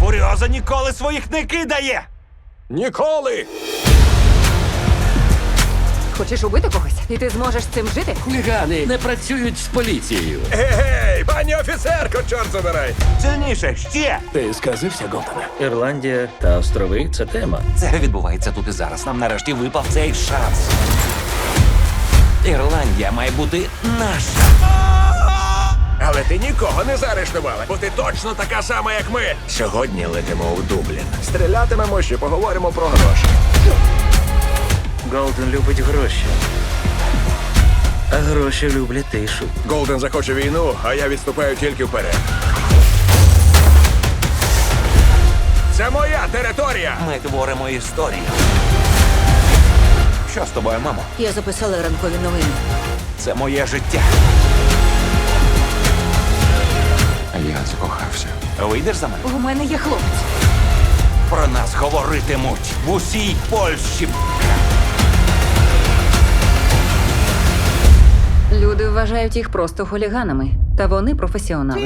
Фуріоза ніколи своїх не кидає! Ніколи! Хочеш убити когось? І ти зможеш з цим жити? Хулігани не працюють з поліцією. Гей, пані офіцерко, чорт забирай! Сильніше, ще! Ти сказився, Голдене? Ірландія та острови це тема. Це відбувається тут і зараз. Нам нарешті випав цей шанс. Ірландія має бути наша. Але ти нікого не заарештувала, бо ти точно така сама, як ми. Сьогодні летимо у Дублін. Стрілятимемо ще поговоримо про гроші. Голден любить гроші. А гроші люблять тишу. Голден захоче війну, а я відступаю тільки вперед. Це моя територія! Ми творимо історію. Що з тобою, мамо? Я записала ранкові новини. Це моє життя. Я закохався. Вийдеш за мене? У мене є хлопець. Про нас говоритимуть в усій Польщі. Вважають їх просто хуліганами, та вони професіонали.